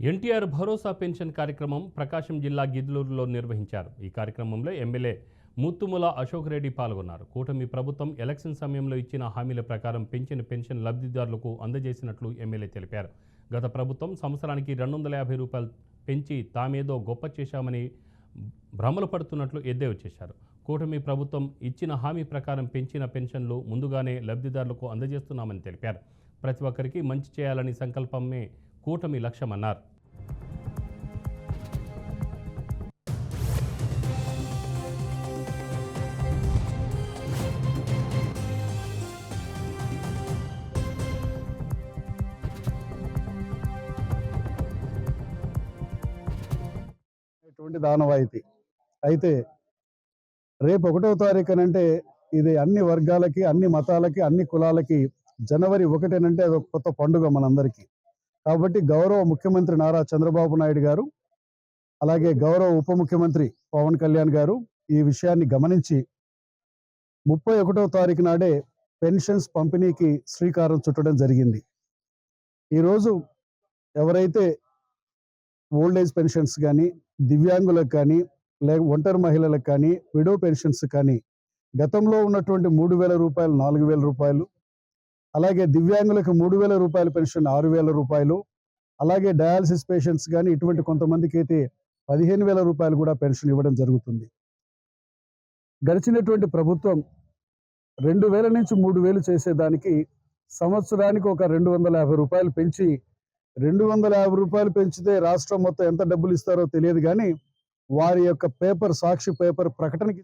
ఎన్టీఆర్ భరోసా pension కార్యక్రమం ప్రకాశం జిల్లా గిద్దలూరులో నిర్వహించారు. ఈ కార్యక్రమంలో ఎమ్మెల్యే ముత్తుముల అశోక్ రెడ్డి పాల్గొన్నారు. కూటమి ప్రభుత్వం ఎలక్షన్ సమయంలో ఇచ్చిన హామీల ప్రకారం పెంచిన పెన్షన్ లబ్ధిదారులకు అందజేసినట్లు ఎమ్మెల్యే తెలిపారు. గత ప్రభుత్వం సంవత్సరానికి రెండు వందల యాభై రూపాయలు పెంచి తామేదో గొప్ప చేశామని భ్రమలు పడుతున్నట్లు ఎద్దేవా చేశారు. కూటమి ప్రభుత్వం ఇచ్చిన హామీ ప్రకారం పెంచిన పెన్షన్లు ముందుగానే లబ్ధిదారులకు అందజేస్తున్నామని తెలిపారు. ప్రతి ఒక్కరికి మంచి చేయాలని సంకల్పమే కూటమి లక్ష్యమన్నారు. దానవాయితీ. అయితే రేపు ఒకటో తారీఖునంటే ఇది అన్ని వర్గాలకి అన్ని మతాలకి అన్ని కులాలకి జనవరి ఒకటేనంటే అది ఒక కొత్త పండుగ మనందరికీ. కాబట్టి గౌరవ ముఖ్యమంత్రి నారా చంద్రబాబు నాయుడు గారు అలాగే గౌరవ ఉప ముఖ్యమంత్రి పవన్ కళ్యాణ్ గారు ఈ విషయాన్ని గమనించి ముప్పై ఒకటో తారీఖు నాడే పెన్షన్స్ పంపిణీకి శ్రీకారం చుట్టడం జరిగింది. ఈరోజు ఎవరైతే ఓల్డ్ ఏజ్ పెన్షన్స్ కానీ దివ్యాంగులకు కానీ లే ఒంటరి మహిళలకు కానీ విడో పెన్షన్స్ కానీ గతంలో ఉన్నటువంటి మూడు వేల రూపాయలు నాలుగు వేల రూపాయలు అలాగే దివ్యాంగులకు మూడు వేల రూపాయల పెన్షన్ ఆరు వేల రూపాయలు. అలాగే డయాలసిస్ పేషెంట్స్ కానీ ఇటువంటి కొంతమందికి అయితే పదిహేను వేల రూపాయలు కూడా పెన్షన్ ఇవ్వడం జరుగుతుంది. గడిచినటువంటి ప్రభుత్వం రెండు వేల నుంచి మూడు వేలు చేసేదానికి సంవత్సరానికి ఒక రెండు వందల యాభై రూపాయలు పెంచి రెండు వందల యాభై రూపాయలు పెంచితే రాష్ట్రం మొత్తం ఎంత డబ్బులు ఇస్తారో తెలియదు కానీ వారి యొక్క పేపర్ సాక్షి పేపర్ ప్రకటనకి